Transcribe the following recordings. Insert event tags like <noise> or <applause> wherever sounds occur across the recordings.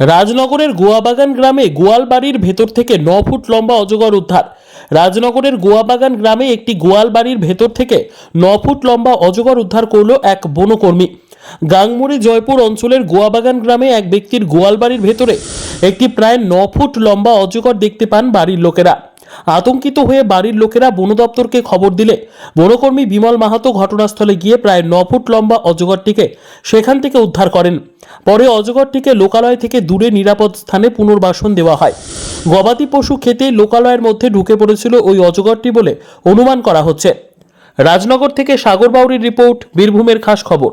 রাজনগরের গোয়াবাগান গ্রামে গোয়াল বাড়ির ভেতর থেকে ন ফুট লম্বা অজগর উদ্ধার। রাজনগরের গোয়াবাগান গ্রামে একটি গোয়াল বাড়ির ভেতর থেকে ন ফুট লম্বা অজগর উদ্ধার করল এক বনকর্মী। গাংমুড়ি জয়পুর অঞ্চলের গোয়াবাগান গ্রামে এক ব্যক্তির গোয়াল বাড়ির ভেতরে একটি প্রায় ন ফুট লম্বা অজগর দেখতে পান বাড়ির লোকেরা। আতঙ্কিত হয়ে বাড়ির লোকেরা বন দপ্তরকে খবর দিলে। বনকর্মী বিমল মাহাতো ঘটনাস্থলে গিয়ে প্রায় ন ফুট লম্বা অজগরটিকে সেখান থেকে উদ্ধার করেন। পরে অজগরটিকে লোকালয় থেকে দূরে নিরাপদ স্থানে পুনর্বাসন দেওয়া হয়। গবাদি পশু খেতে লোকালয়ের মধ্যে ঢুকে পড়েছিল ওই অজগরটি বলে অনুমান করা হচ্ছে। রাজনগর থেকে সাগর বাউরির রিপোর্ট, বীরভূমের খাস খবর।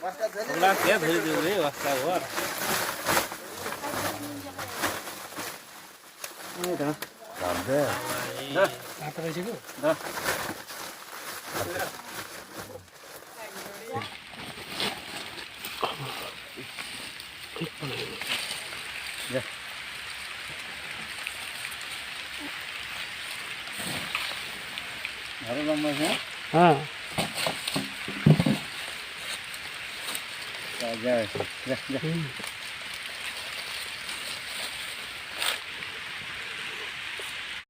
Vamos lá até ver, ver, até agora. Aí, tá. Tá bem. Dá. Dá pra ver, Dá. Yeah. Ada lama ya? Ah. Yeah, yeah. <laughs> yeah.